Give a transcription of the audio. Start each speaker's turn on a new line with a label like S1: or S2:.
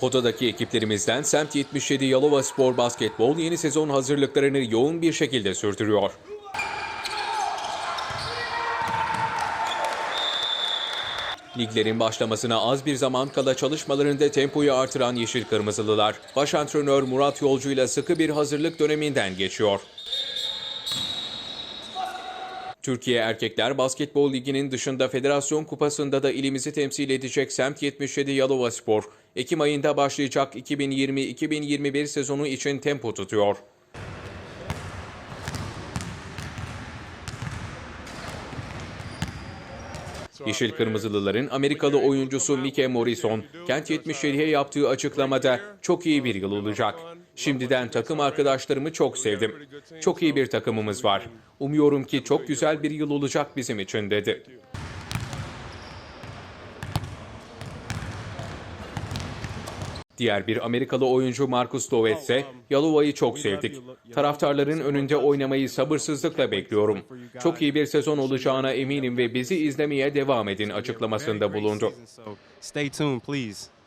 S1: Poda'daki ekiplerimizden Semt 77 Yalova Spor Basketbol yeni sezon hazırlıklarını yoğun bir şekilde sürdürüyor. Liglerin başlamasına az bir zaman kala çalışmalarında tempoyu artıran Yeşil Kırmızılılar, baş antrenör Murat Yolcu ile sıkı bir hazırlık döneminden geçiyor. Türkiye Erkekler Basketbol Ligi'nin dışında Federasyon Kupası'nda da ilimizi temsil edecek Semt 77 Yalova Spor, Ekim ayında başlayacak 2020-2021 sezonu için tempo tutuyor. Yeşil Kırmızılıların Amerikalı oyuncusu Mike Morrison, Kent 77'ye yaptığı açıklamada çok iyi bir yıl olacak. Şimdiden takım arkadaşlarımı çok sevdim. Çok iyi bir takımımız var. Umuyorum ki çok güzel bir yıl olacak bizim için dedi. Diğer bir Amerikalı oyuncu Marcus Dovet ise Yalova'yı çok sevdik. Taraftarların önünde oynamayı sabırsızlıkla bekliyorum. Çok iyi bir sezon olacağına eminim ve bizi izlemeye devam edin açıklamasında bulundu.
S2: Stay tuned, please.